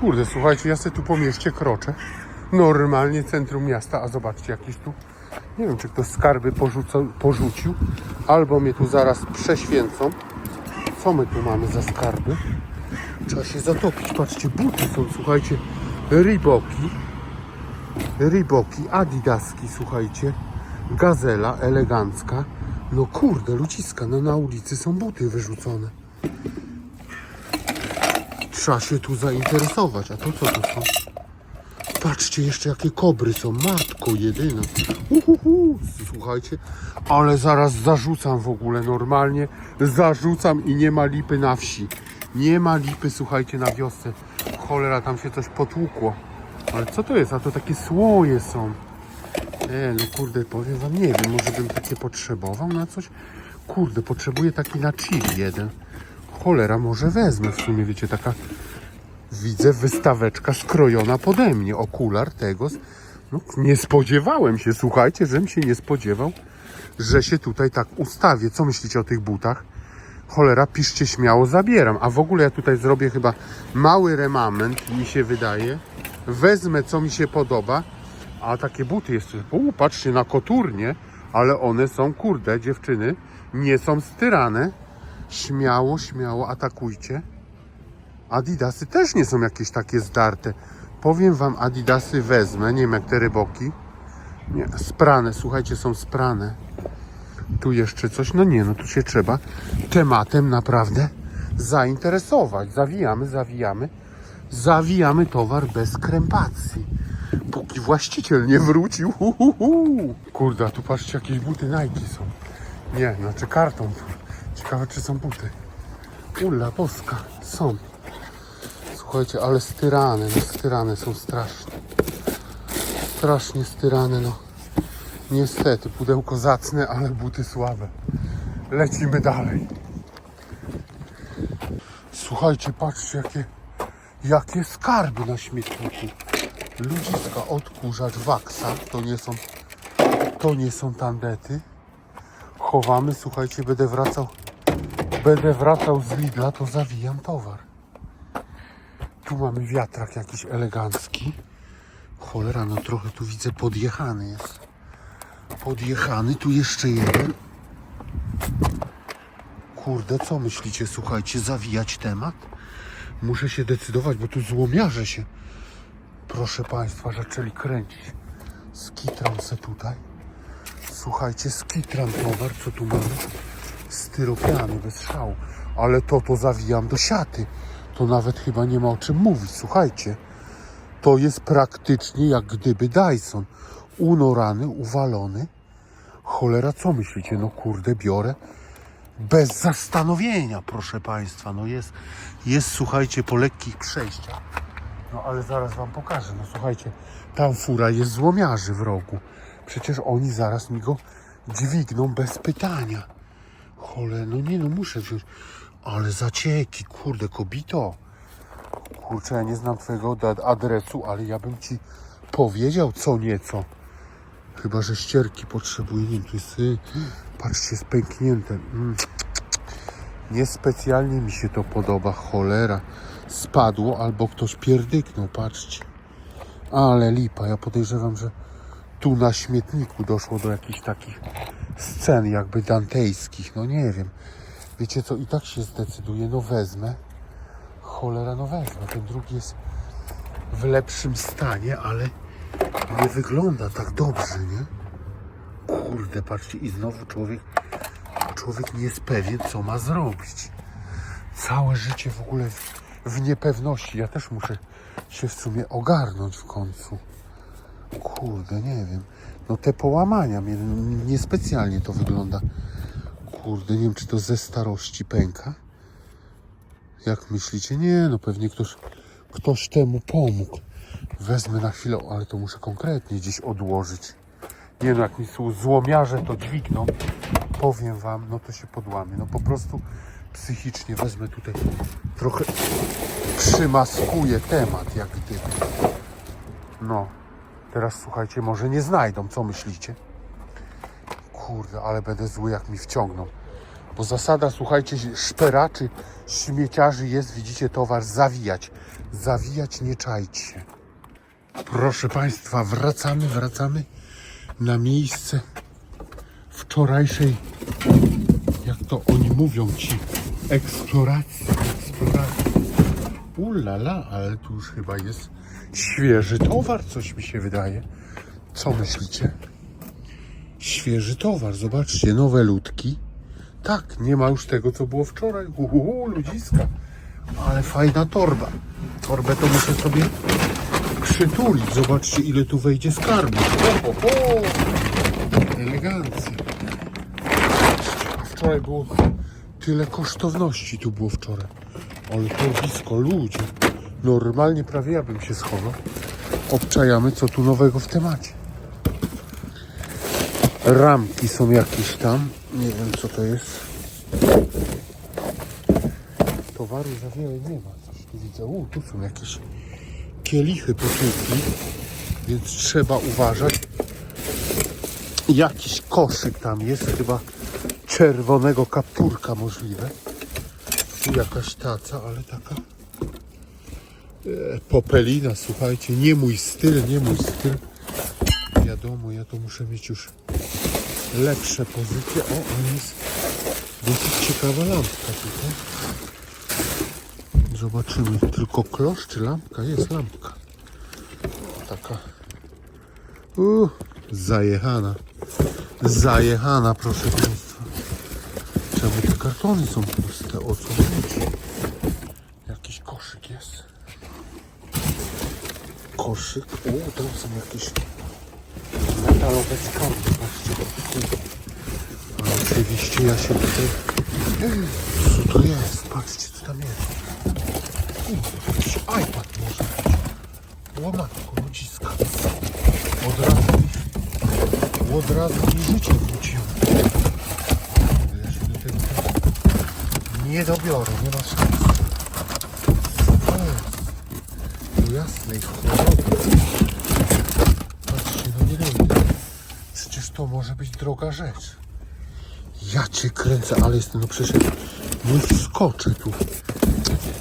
Kurde, słuchajcie, ja sobie tu po mieście kroczę. Normalnie centrum miasta, a zobaczcie jakieś tu. Nie wiem, czy ktoś skarby porzuca, porzucił, albo mnie tu zaraz prześwięcą. Co my tu mamy za skarby? Trzeba się zatopić. Patrzcie, buty są, słuchajcie, Riboki. Riboki, Adidaski, słuchajcie. Gazela, elegancka. No kurde, ludziska, no na ulicy są buty wyrzucone. Trzeba się tu zainteresować. A to co to są? Patrzcie, jeszcze jakie kobry są. Matko jedyna. Uhuhu. Słuchajcie, ale zaraz zarzucam w ogóle normalnie. Zarzucam i nie ma lipy na wsi. Nie ma lipy, słuchajcie, na wiosce. Cholera, tam się coś potłukło. Ale co to jest? A to takie słoje są. E, no kurde, powiem wam, nie wiem, może bym takie potrzebował na coś? Kurde, potrzebuję taki na chili jeden. Cholera, może wezmę w sumie, wiecie, taka widzę wystaweczka skrojona pode mnie. Okular tego. No, nie spodziewałem się, słuchajcie, żebym się nie spodziewał, że się tutaj tak ustawię. Co myślicie o tych butach? Cholera, piszcie śmiało, zabieram. A w ogóle ja tutaj zrobię chyba mały remament, mi się wydaje. Wezmę, co mi się podoba. A takie buty jeszcze, u, patrzcie, na koturnie, ale one są, kurde, dziewczyny, nie są styrane. Śmiało, śmiało atakujcie. Adidasy też nie są jakieś takie zdarte. Powiem wam, Adidasy wezmę, nie wiem jak te ryboki. Nie, sprane, słuchajcie, są sprane. Tu jeszcze coś, no nie, no tu się trzeba tematem naprawdę zainteresować. Zawijamy, zawijamy. Zawijamy towar bez krępacji. Póki właściciel nie wrócił. Hu, hu, hu. Kurde, a tu patrzcie, jakieś buty Nike są. Nie, znaczy karton. Ciekawe, czy są buty. Ula, boska, są. Słuchajcie, ale styrane, no styrane są strasznie. Strasznie styrane, no. Niestety, pudełko zacne, ale buty słabe. Lecimy dalej. Słuchajcie, patrzcie, jakie, jakie skarby na śmietniku. Ludziska, odkurzacz, waksa, to nie są, to nie są tandety. Chowamy, słuchajcie, będę wracał, będę wracał z Lidla, to zawijam towar. Tu mamy wiatrak jakiś elegancki. Cholera, no trochę tu widzę podjechany jest. Podjechany, tu jeszcze jeden. Kurde, co myślicie, słuchajcie, zawijać temat? Muszę się decydować, bo tu złomiarze się, proszę Państwa, zaczęli kręcić. Skitram se tutaj. Słuchajcie, skitram towar, co tu mamy? Styropiany, bez szału. Ale to, to zawijam do siaty. To nawet chyba nie ma o czym mówić, słuchajcie. To jest praktycznie jak gdyby Dyson. Unorany, uwalony. Cholera, co myślicie? No kurde, biorę. Bez zastanowienia, proszę Państwa. No jest, jest, słuchajcie, po lekkich przejściach. No ale zaraz Wam pokażę. No słuchajcie, tam fura jest złomiarzy w rogu. Przecież oni zaraz mi go dźwigną bez pytania. Cholera, no nie no, muszę wziąć. Ale zacieki, kurde, kobito. Kurczę, ja nie znam Twojego adresu, ale ja bym Ci powiedział co nieco. Chyba, że ścierki potrzebuję. Nie wiem, tu jest... y, Patrzcie, jest pęknięte. Mm. Niespecjalnie mi się to podoba, cholera. Spadło albo ktoś pierdyknął, patrzcie. Ale lipa, ja podejrzewam, że tu na śmietniku doszło do jakichś takich scen jakby dantejskich, no nie wiem. Wiecie co, i tak się zdecyduję, no wezmę. Cholera, no wezmę. Ten drugi jest w lepszym stanie, ale nie wygląda tak dobrze, nie? Kurde, patrzcie, i znowu człowiek, człowiek nie jest pewien, co ma zrobić. Całe życie w ogóle w, w niepewności. Ja też muszę się w sumie ogarnąć w końcu. Kurde, nie wiem. No te połamania, mnie niespecjalnie to wygląda. Kurde, nie wiem, czy to ze starości pęka. Jak myślicie? Nie, no pewnie ktoś, ktoś temu pomógł. Wezmę na chwilę, ale to muszę konkretnie gdzieś odłożyć. Nie no, jak mi złomiarze to dźwigną, powiem wam, no to się podłamie. No po prostu psychicznie wezmę tutaj trochę przymaskuję temat, jak gdyby. No, teraz słuchajcie, może nie znajdą, co myślicie? Kurde, ale będę zły, jak mi wciągną. Bo zasada, słuchajcie, szperaczy, śmieciarzy jest, widzicie, towar zawijać. Zawijać, nie czaić się. Proszę Państwa, wracamy, wracamy na miejsce wczorajszej, jak to oni mówią ci, eksploracji. Ulala, ale tu już chyba jest świeży towar, coś mi się wydaje. Co myślicie? Świeży towar, zobaczcie, nowe ludki. Tak, nie ma już tego, co było wczoraj. Uhu, ludziska. Ale fajna torba. Torbę to muszę sobie przytulić. Zobaczcie, ile tu wejdzie skarbu. Ho, ho, ho. Elegancja. Wczoraj było tyle kosztowności tu było wczoraj. Ale torbisko, ludzie. Normalnie prawie ja bym się schował. Obczajamy, co tu nowego w temacie. Ramki są jakieś tam. Nie wiem, co to jest. Towaru za wiele nie ma. Coś tu widzę. U, tu są jakieś kielichy potłuki, więc trzeba uważać. Jakiś koszyk tam jest, chyba czerwonego kapurka możliwe. Jakaś taca, ale taka e, popelina, słuchajcie, nie mój styl, nie mój styl. Wiadomo, ja to muszę mieć już lepsze pozycje. O, a jest dosyć ciekawa lampka tutaj. Zobaczymy, tylko klosz czy lampka? Jest lampka. Taka uh, zajechana. Zajechana, proszę Państwa. Czemu te kartony są puste? O co chodzi? Jakiś koszyk jest. Koszyk. O, tam są jakieś metalowe skarby. Patrzcie. Ale oczywiście ja się tutaj... Co to jest? Patrzcie, co tam jest. Kurde, Jakiś iPad może być. Łamatko, ludziska. Od razu od razu mi życie wróciło. Ale Ja się do tego nie dobiorę, nie ma szans. Do jasnej choroby. Patrzcie, no nie wiem. Przecież to może być droga rzecz. Ja cię kręcę, ale jestem, no przecież nie wskoczę tu.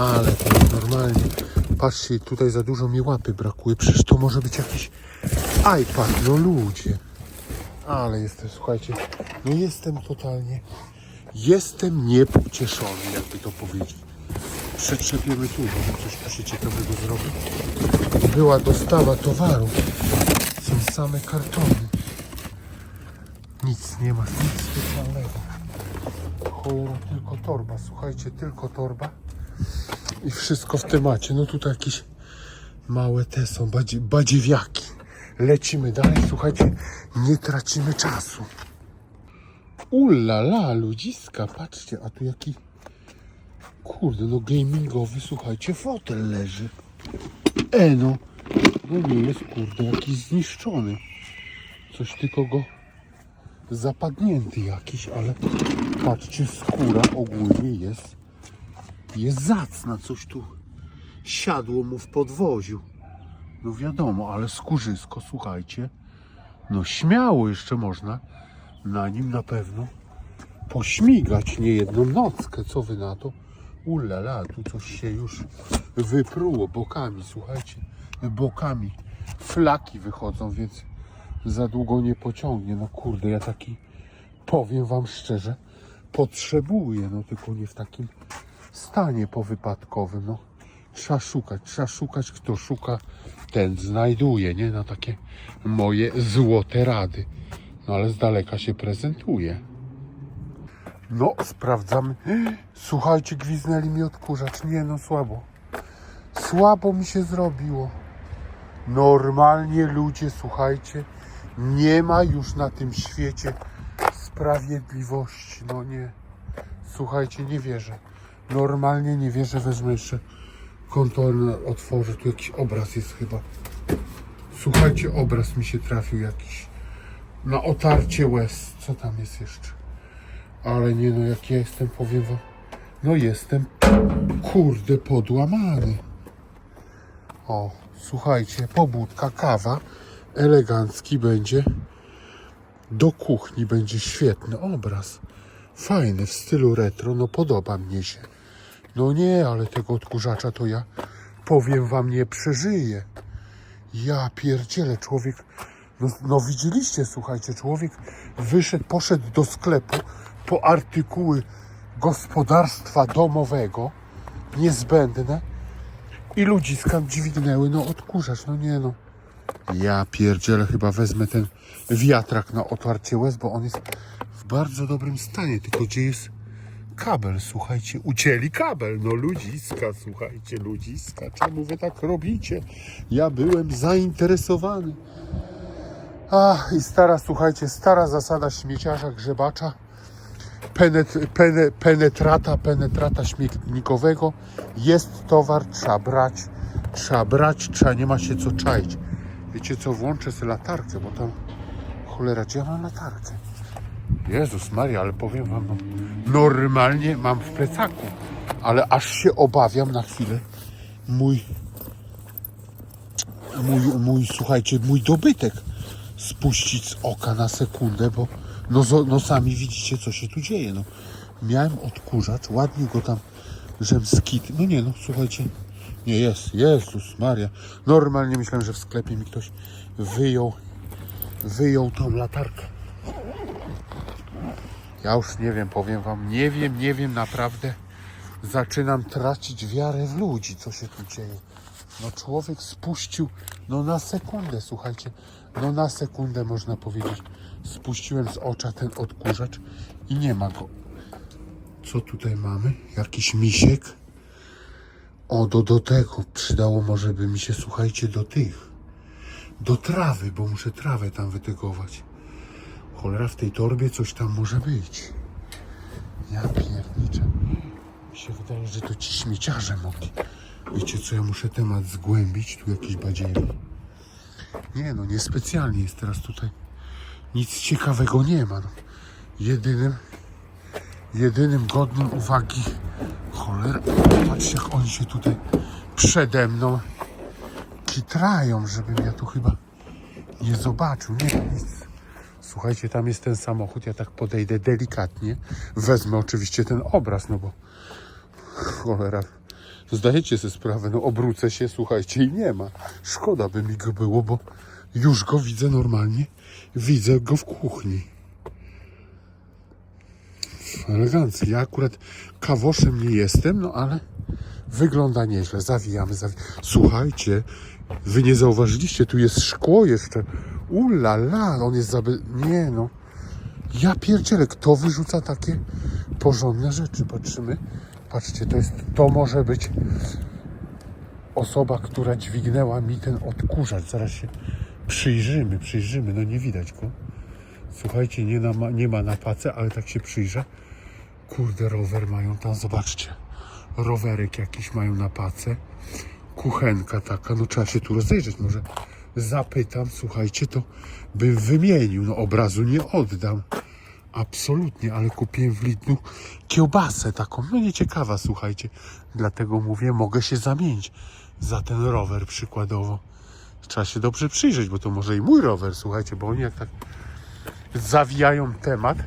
Ale to normalnie. Patrzcie, tutaj za dużo mi łapy brakuje. Przecież to może być jakiś iPad, no ludzie. Ale jestem, słuchajcie, no jestem totalnie, jestem niepocieszony, jakby to powiedzieć. Przetrzepiemy tu, może coś tu się ciekawego zrobi. Była dostawa towaru. Są same kartony. Nic nie ma, nic specjalnego. Cholera, tylko torba, słuchajcie, tylko torba. I wszystko w temacie. No tutaj jakieś małe te są, badzie, badziewiaki. Lecimy dalej, słuchajcie, nie tracimy czasu. Ulala, ludziska, patrzcie, a tu jaki... Kurde, no gamingowy, słuchajcie, fotel leży. E no, no nie jest, kurde, jakiś zniszczony. Coś tylko go zapadnięty jakiś, ale patrzcie, skóra ogólnie jest jest zacna, coś tu siadło mu w podwoziu. No wiadomo, ale skórzysko, słuchajcie, no śmiało jeszcze można na nim na pewno pośmigać nie jedną nockę. Co wy na to? Ulala, tu coś się już wypruło bokami, słuchajcie, bokami flaki wychodzą, więc za długo nie pociągnie. No kurde, ja taki powiem wam szczerze, potrzebuję, no tylko nie w takim stanie powypadkowym. No, trzeba szukać, trzeba szukać, kto szuka, ten znajduje, nie? Na takie moje złote rady. No ale z daleka się prezentuje. No, sprawdzamy. Słuchajcie, gwiznęli mi odkurzacz. Nie no, słabo. Słabo mi się zrobiło. Normalnie ludzie, słuchajcie, nie ma już na tym świecie sprawiedliwości. No nie. Słuchajcie, nie wierzę. Normalnie nie wierzę, wezmę jeszcze kontonę, otworzę. Tu jakiś obraz jest chyba. Słuchajcie, obraz mi się trafił jakiś. Na otarcie łez. Co tam jest jeszcze? Ale nie no, jak ja jestem, powiem wam. No jestem, kurde, podłamany. O, słuchajcie, pobudka, kawa. Elegancki będzie. Do kuchni będzie świetny obraz. Fajne, w stylu retro, no podoba mnie się. No nie, ale tego odkurzacza to ja powiem wam nie przeżyję. Ja pierdzielę, człowiek, no, no widzieliście, słuchajcie, człowiek wyszedł, poszedł do sklepu po artykuły gospodarstwa domowego, niezbędne i ludziska dźwignęły, no odkurzacz, no nie no. Ja pierdzielę, chyba wezmę ten wiatrak na otwarcie łez, bo on jest w bardzo dobrym stanie, tylko gdzie jest kabel, słuchajcie, ucięli kabel, no ludziska, słuchajcie, ludziska, czemu wy tak robicie? Ja byłem zainteresowany. A, i stara, słuchajcie, stara zasada śmieciarza, grzebacza, pene, penetrata, penetrata śmietnikowego, jest towar, trzeba brać, trzeba brać, trzeba, nie ma się co czaić. Wiecie co, włączę sobie latarkę, bo tam, cholera, gdzie ja mam latarkę? Jezus Maria, ale powiem wam, no, normalnie mam w plecaku, ale aż się obawiam na chwilę mój, mój, mój, słuchajcie, mój dobytek spuścić z oka na sekundę, bo no, no sami widzicie, co się tu dzieje, no. Miałem odkurzacz, ładnie go tam, żem skit, no nie no, słuchajcie, nie jest, Jezus Maria, normalnie myślałem, że w sklepie mi ktoś wyjął, wyjął tą latarkę. Ja już nie wiem, powiem wam, nie wiem, nie wiem naprawdę. Zaczynam tracić wiarę w ludzi, co się tu dzieje. No człowiek spuścił, no na sekundę, słuchajcie, no na sekundę można powiedzieć. Spuściłem z ocza ten odkurzacz i nie ma go. Co tutaj mamy? Jakiś misiek? O, do, do tego przydało może by mi się, słuchajcie, do tych. Do trawy, bo muszę trawę tam wytegować. Cholera, w tej torbie coś tam może być. Ja pierniczę. Mi się wydaje, że to ci śmieciarze mogli. Wiecie co, ja muszę temat zgłębić. Tu jakieś badziewi. Nie no, niespecjalnie jest teraz tutaj. Nic ciekawego nie ma. No. Jedynym, jedynym godnym uwagi cholera, patrzcie jak oni się tutaj przede mną kitrają, żebym ja tu chyba nie zobaczył. Nie, nic. Słuchajcie, tam jest ten samochód, ja tak podejdę delikatnie. Wezmę oczywiście ten obraz, no bo cholera, zdajecie sobie sprawę, no obrócę się, słuchajcie, i nie ma. Szkoda by mi go było, bo już go widzę normalnie. Widzę go w kuchni. Elegancki. Ja akurat kawoszem nie jestem, no ale wygląda nieźle. Zawijamy, zawijamy. Słuchajcie, wy nie zauważyliście, tu jest szkło jeszcze. Ulala, on jest zaby... Nie no. Ja pierdzielę, kto wyrzuca takie porządne rzeczy? Patrzymy. Patrzcie, to jest, to może być osoba, która dźwignęła mi ten odkurzacz. Zaraz się przyjrzymy, przyjrzymy. No nie widać go. Słuchajcie, nie, na, nie ma na pace, ale tak się przyjrzę. Kurde, rower mają tam, zobaczcie. Rowerek jakiś mają na pace. Kuchenka taka, no trzeba się tu rozejrzeć. Może zapytam, słuchajcie, to bym wymienił. No obrazu nie oddam. Absolutnie, ale kupiłem w Lidlu kiełbasę taką, no nieciekawa, słuchajcie. Dlatego mówię, mogę się zamienić za ten rower przykładowo. Trzeba się dobrze przyjrzeć, bo to może i mój rower, słuchajcie, bo oni jak tak zawijają temat,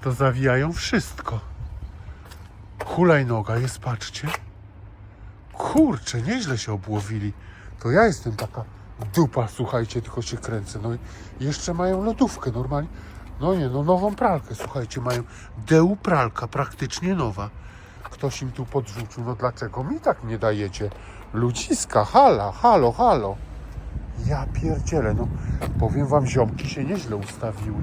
to zawijają wszystko. Hulajnoga jest, patrzcie. Kurczę, nieźle się obłowili. To ja jestem taka dupa, słuchajcie, tylko się kręcę. No i jeszcze mają lodówkę normalnie. No nie, no nową pralkę, słuchajcie, mają DU pralka, praktycznie nowa. Ktoś im tu podrzucił, no dlaczego mi tak nie dajecie? Ludziska, hala, halo, halo. Ja pierdzielę, no powiem wam, ziomki się nieźle ustawiły.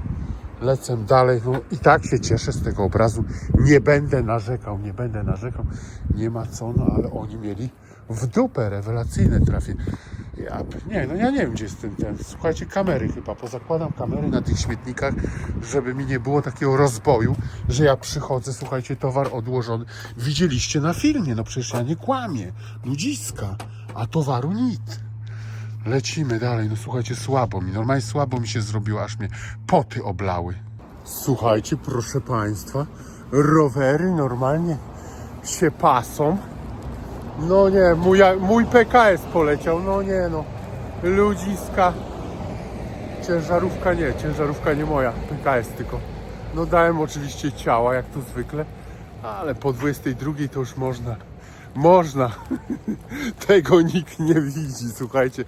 Lecę dalej, no i tak się cieszę z tego obrazu. Nie będę narzekał, nie będę narzekał. Nie ma co, no ale oni mieli w dupę rewelacyjne trafię. Ja, nie, no ja nie wiem, gdzie jest ten, ten. Słuchajcie, kamery chyba. Pozakładam kamery na tych śmietnikach, żeby mi nie było takiego rozboju, że ja przychodzę, słuchajcie, towar odłożony. Widzieliście na filmie, no przecież ja nie kłamię. Ludziska, a towaru nic. Lecimy dalej, no słuchajcie, słabo mi, normalnie słabo mi się zrobiło, aż mnie poty oblały. Słuchajcie, proszę Państwa, rowery normalnie się pasą. No nie, mój, mój PKS poleciał, no nie no, ludziska. Ciężarówka nie, ciężarówka nie moja, PKS tylko. No dałem oczywiście ciała, jak to zwykle, ale po 22 to już można. Można. Tego nikt nie widzi, słuchajcie.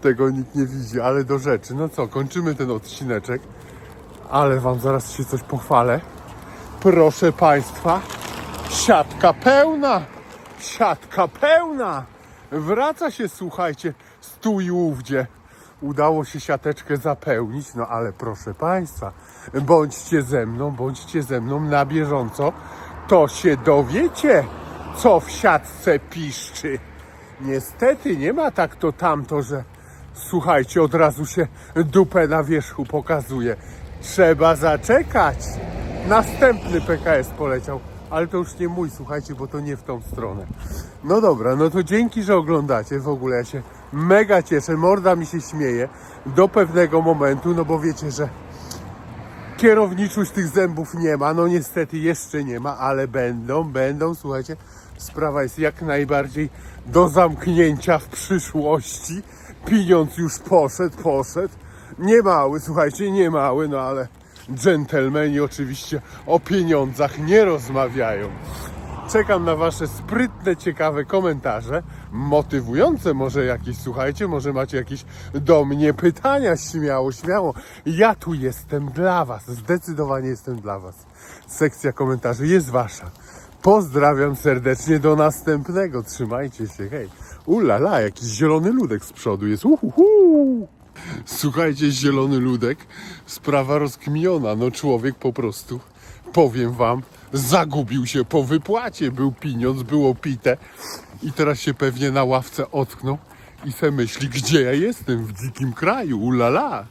Tego nikt nie widzi, ale do rzeczy. No co, kończymy ten odcineczek. Ale wam zaraz się coś pochwalę. Proszę Państwa, siatka pełna! Siatka pełna! Wraca się, słuchajcie, stół i ówdzie. Udało się siateczkę zapełnić, no ale proszę Państwa, bądźcie ze mną, bądźcie ze mną na bieżąco, to się dowiecie, co w siatce piszczy. Niestety nie ma tak to tamto, że słuchajcie, od razu się dupę na wierzchu pokazuje. Trzeba zaczekać. Następny PKS poleciał, ale to już nie mój, słuchajcie, bo to nie w tą stronę. No dobra, no to dzięki, że oglądacie. W ogóle ja się mega cieszę, morda mi się śmieje do pewnego momentu, no bo wiecie, że kierowniczuś tych zębów nie ma, no niestety jeszcze nie ma, ale będą, będą, słuchajcie, sprawa jest jak najbardziej do zamknięcia w przyszłości. Pieniądz już poszedł, poszedł. Nie mały, słuchajcie, nie mały, no ale dżentelmeni oczywiście o pieniądzach nie rozmawiają. Czekam na Wasze sprytne, ciekawe komentarze, motywujące może jakieś, słuchajcie, może macie jakieś do mnie pytania, śmiało, śmiało. Ja tu jestem dla Was, zdecydowanie jestem dla Was. Sekcja komentarzy jest Wasza. Pozdrawiam serdecznie, do następnego, trzymajcie się, hej. Ulala, jakiś zielony ludek z przodu jest, uhuhu. Słuchajcie, zielony ludek, sprawa rozkminiona, no człowiek po prostu powiem wam, zagubił się po wypłacie. Był pieniądz, było pite i teraz się pewnie na ławce ocknął i se myśli, gdzie ja jestem, w dzikim kraju, ulala.